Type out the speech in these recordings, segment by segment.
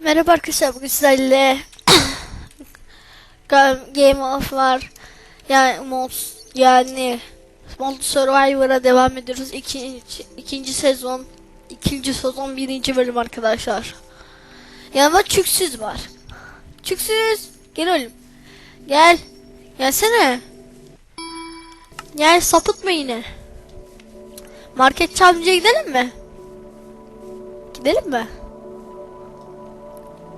Merhaba arkadaşlar bugün sizlerle Ga- Game of var yani mod yani Mod Survivor'a devam ediyoruz. İkinci, ikinci sezon ikinci sezon birinci bölüm arkadaşlar. Yanımda Çüksüz var. Çüksüz. Gel oğlum. Gel. Gelsene. Gel sapıtma yine? Market çalmaya gidelim mi? Gidelim mi?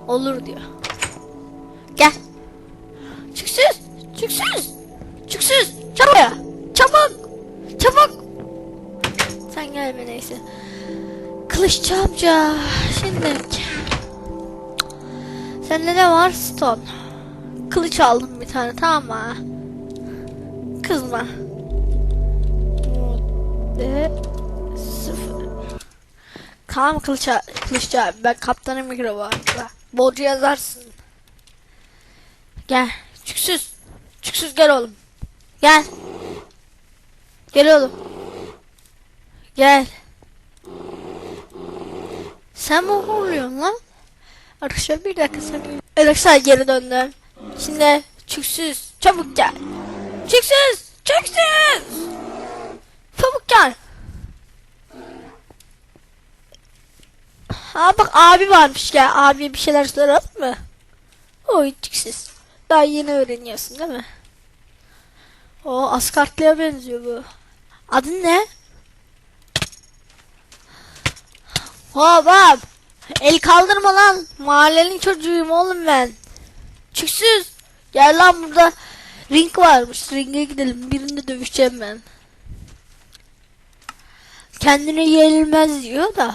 Olur diyor. Gel. Çıksız. Çıksız. Çıksız. Çabuk. Çabuk. Çabuk. Sen gelme neyse. Kılıççı amca. Şimdi. Sende ne var? Stone. Kılıç aldım bir tane tamam mı? Kızma. De sıfır. Tamam kılıç kılıççı abi ben kaptanım mikrofonda. Borcu yazarsın. Gel. Çıksız. Çıksız gel oğlum. Gel. Gel oğlum. Gel. Sen mi horluyorsun lan? Arkadaşlar bir dakika sen. Arkadaşlar geri döndüm. Şimdi çıksız. Çabuk gel. Çıksız. Çıksız. Çabuk gel. Ha bak abi varmış ya. Abi bir şeyler soralım mı? Oy çıksız. Daha yeni öğreniyorsun değil mi? O askartlıya benziyor bu. Adın ne? Hop. El kaldırma lan. Mahallenin çocuğuyum oğlum ben. Çıksız. Gel lan burada ring varmış. Ringe gidelim. Birinde dövüşeceğim ben. Kendine yenilmez diyor da.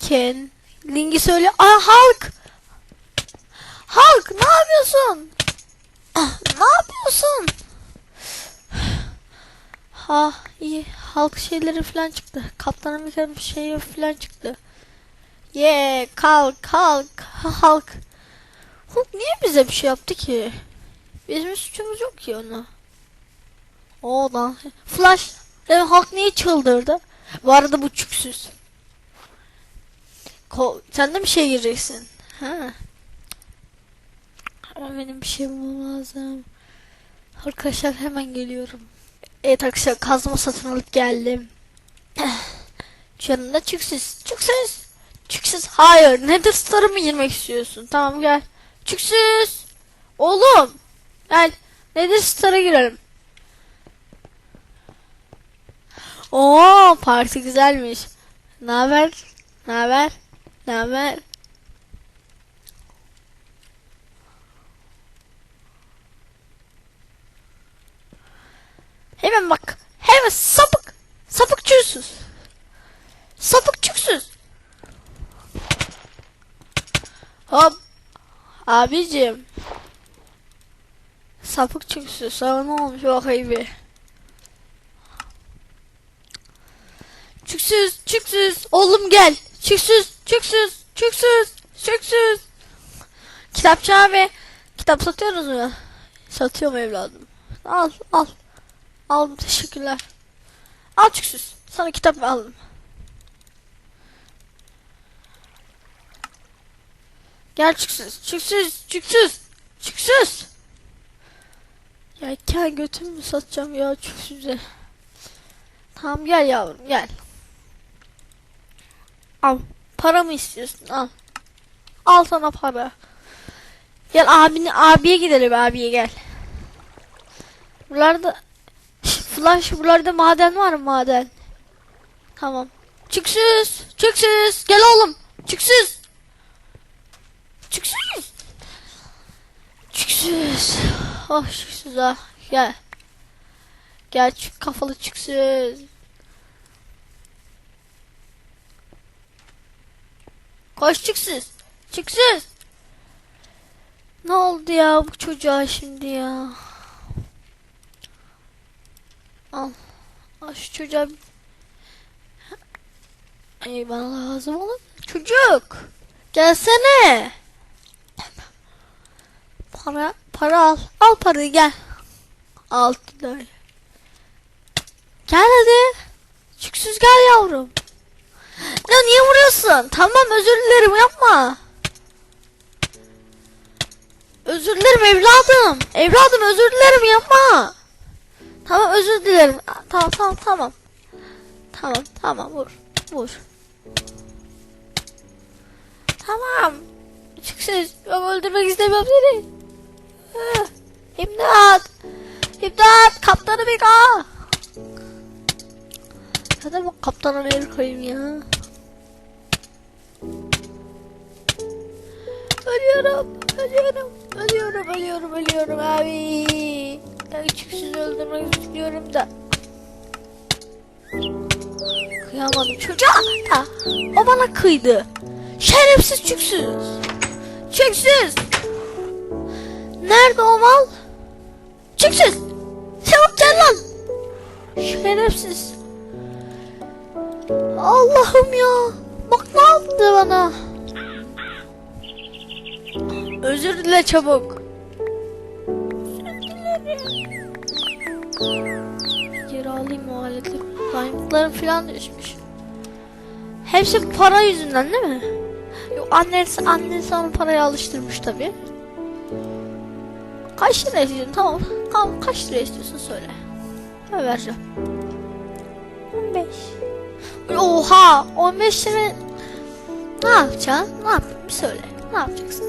Ken. Lingi söyle. Aa Hulk. Hulk ne yapıyorsun? Ah, ne yapıyorsun? Ha iyi. Hulk şeyleri falan çıktı. Kaptan Amerika'nın şeyi falan çıktı. Yeah, kalk, kalk, Hulk. Hulk niye bize bir şey yaptı ki? Bizim suçumuz yok ki ona. O lan. Flash. Evet, Hulk niye çıldırdı? Bu arada bu çüksüz. Ko sen de bir şey gireceksin. Ha. Ama benim bir şey bulmam lazım. Arkadaşlar hemen geliyorum. Evet arkadaşlar kazma satın alıp geldim. Yanında çıksız. Çıksız. Çıksız. Hayır. Nether Star'a mı girmek istiyorsun? Tamam gel. Çıksız. Oğlum. Gel. Nether Star'a girelim. Oo parti güzelmiş. Ne haber? Ne haber? Ne? Hemen bak. Hemen sapık. Sapık çüksüz. Sapık çüksüz. Hop. Abicim. Sapık çüksüz. Sana ne olmuş bakayım bir. Çüksüz, çüksüz. Oğlum gel. Çüksüz, çüksüz, çüksüz, çüksüz. Kitapçı abi. Kitap satıyoruz mu? Satıyorum evladım. Al, al. Aldım teşekkürler. Al çüksüz. Sana kitap aldım. Gel çüksüz. Çüksüz. Çüksüz. Çüksüz. Ya gel götümü mü satacağım ya çüksüze. Tamam gel yavrum gel. Al. Para mı istiyorsun? Al. Al sana para. Gel abini abiye gidelim abiye gel. Buralarda Flash buralarda maden var mı maden? Tamam. Çıksız. Çıksız. Gel oğlum. Çıksız. Çıksız. Çıksız. Oh çıksız ah. Gel. Gel çık kafalı çıksız. Koş çıksız. Çıksız. Ne oldu ya bu çocuğa şimdi ya? Al. Al şu çocuğa. Ey bana lazım oğlum. Çocuk. Gelsene. Para, para al. Al parayı gel. Al lira. Gel hadi. Çıksız gel yavrum. Ya niye vuruyorsun? Tamam özür dilerim yapma. Özür dilerim evladım. Evladım özür dilerim yapma. Tamam özür dilerim. Tamam tamam tamam. Tamam tamam vur. Vur. Tamam. Çık ses. Ben öldürmek istemiyorum seni. Ah, İmdat. İmdat. Kaptanı bir kal. Zaten bir el koyayım ya. Ölüyorum. Ölüyorum. Ölüyorum. Ölüyorum. Ölüyorum abi. Ben küçüksüz öldürmek istiyorum da. Kıyamadım çocuğa. Ha, o bana kıydı. Şerefsiz çüksüz. Çüksüz. Nerede o mal? Çüksüz. Çabuk gel lan. Şerefsiz. Allah'ım ya. Bak ne yaptı bana. Özür dile çabuk. Geri alayım o aletleri. Diamondlarım falan düşmüş. Hepsi para yüzünden değil mi? Yok annesi, annesi onu paraya alıştırmış tabi. Kaç lira istiyorsun? Tamam. Tamam kaç lira istiyorsun söyle. Ben vereceğim. 15. Oha! 15 lira ne yapacaksın? Ne yap? Bir söyle. Ne yapacaksın?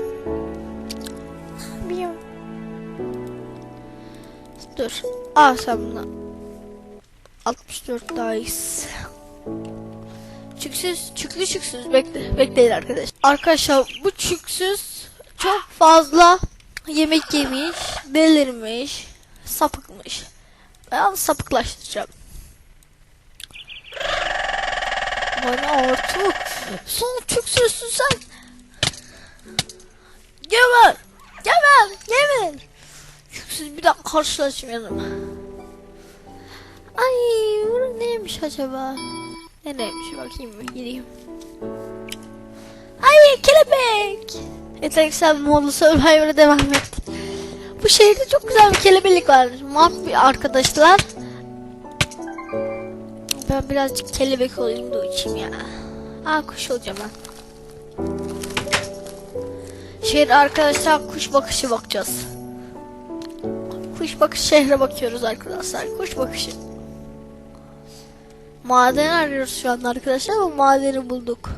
Bilmiyorum. Dur. Al sen bunu. 64 daha iyisi. Çüksüz, çüklü çüksüz. Bekle, bekleyin arkadaş. Arkadaşlar bu çüksüz çok fazla yemek yemiş, delirmiş, sapıkmış. Ben sapıklaştıracağım. Bana artık son çüksüzsün sen. Geber, geber, geber. Çüksüz bir daha karşılaşmayalım. Ay bu neymiş acaba? Ne neymiş bakayım gireyim. Ay kelebek. Yeteneksel modlu Survivor'a devam ettik. Bu şehirde çok güzel bir kelebek var. Map bir arkadaşlar. Ben birazcık kelebek olayım da uçayım ya. Aa kuş olacağım ben. Şehir arkadaşlar kuş bakışı bakacağız. Kuş bakış şehre bakıyoruz arkadaşlar. Kuş bakışı. Maden arıyoruz şu anda arkadaşlar. Bu madeni bulduk.